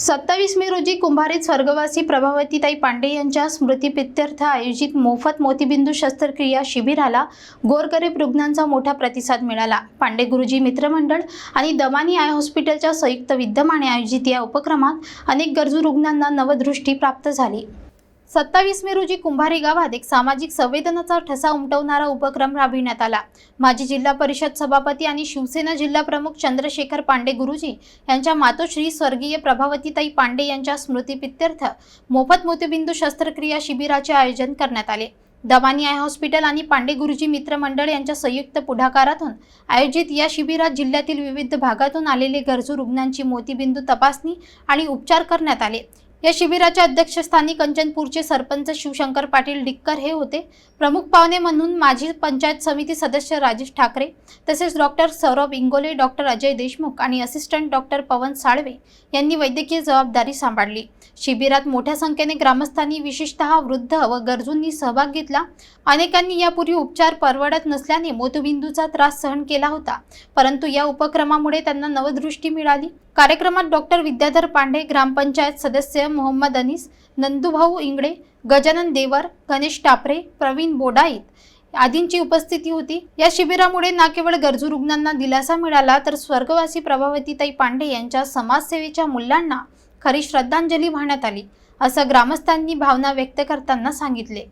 सत्तावीस मे रोजी कुंभारीत स्वर्गवासी प्रभावतीताई पांडे यांच्या स्मृतीप्रित्यर्थ आयोजित मोफत मोतीबिंदू शस्त्रक्रिया शिबिराला गोरगरीब रुग्णांचा मोठा प्रतिसाद मिळाला. पांडे गुरुजी मित्रमंडळ आणि दमानी आय हॉस्पिटलच्या संयुक्त विद्यमाने आयोजित या उपक्रमात अनेक गरजू रुग्णांना नवदृष्टी प्राप्त झाली. सत्तावीस मे रोजी कुंभारी गावात एक सामाजिक संवेदनाचा ठसा उमटवणारा उपक्रम राबविण्यात आला. माजी जिल्हा परिषद सभापती आणि शिवसेना जिल्हा प्रमुख चंद्रशेखर पांडे गुरुजी यांच्या मातोश्री स्वर्गीय प्रभावतीताई पांडे यांच्या स्मृतीपित्यर्थ मोफत मोतीबिंदू शस्त्रक्रिया शिबिराचे आयोजन करण्यात आले. दवानी आय हॉस्पिटल आणि पांडे गुरुजी मित्र मंडळ यांच्या संयुक्त पुढाकारातून आयोजित या शिबिरात जिल्ह्यातील विविध भागातून आलेले गरजू रुग्णांची मोतीबिंदू तपासणी आणि उपचार करण्यात आले. या शिबिराच्या अध्यक्षस्थानी कंचनपूरचे सरपंच शिवशंकर पाटील डिक्कर हे होते. प्रमुख पाहुणे म्हणून माजी पंचायत समिती सदस्य राजेश ठाकरे तसेच डॉक्टर सौरभ इंगोले डॉक्टर अजय देशमुख आणि असिस्टंट डॉक्टर पवन साळवे यांनी वैद्यकीय जबाबदारी सांभाळली. शिबिरात मोठ्या संख्येने ग्रामस्थांनी विशेषतः वृद्ध व गरजूंनी सहभाग घेतला. अनेकांनी यापूर्वी उपचार परवडत नसल्याने मोतबिंदूचा त्रास सहन केला होता परंतु या उपक्रमामुळे त्यांना नवदृष्टी मिळाली. कार्यक्रमात डॉक्टर विद्याधर पांडे ग्रामपंचायत सदस्य मोहम्मद अनीस नंदूभाऊ इंगडे गजानन देवर गणेश टापरे प्रवीण बोडाईत आदींची उपस्थिती होती. या शिबिरामुळे ना केवळ गरजू रुग्णांना दिलासा मिळाला तर स्वर्गवासी प्रभावतीताई पांडे यांच्या समाजसेवेच्या मूल्यांना खरी श्रद्धांजली वाहण्यात आली असं ग्रामस्थांनी भावना व्यक्त करताना सांगितले.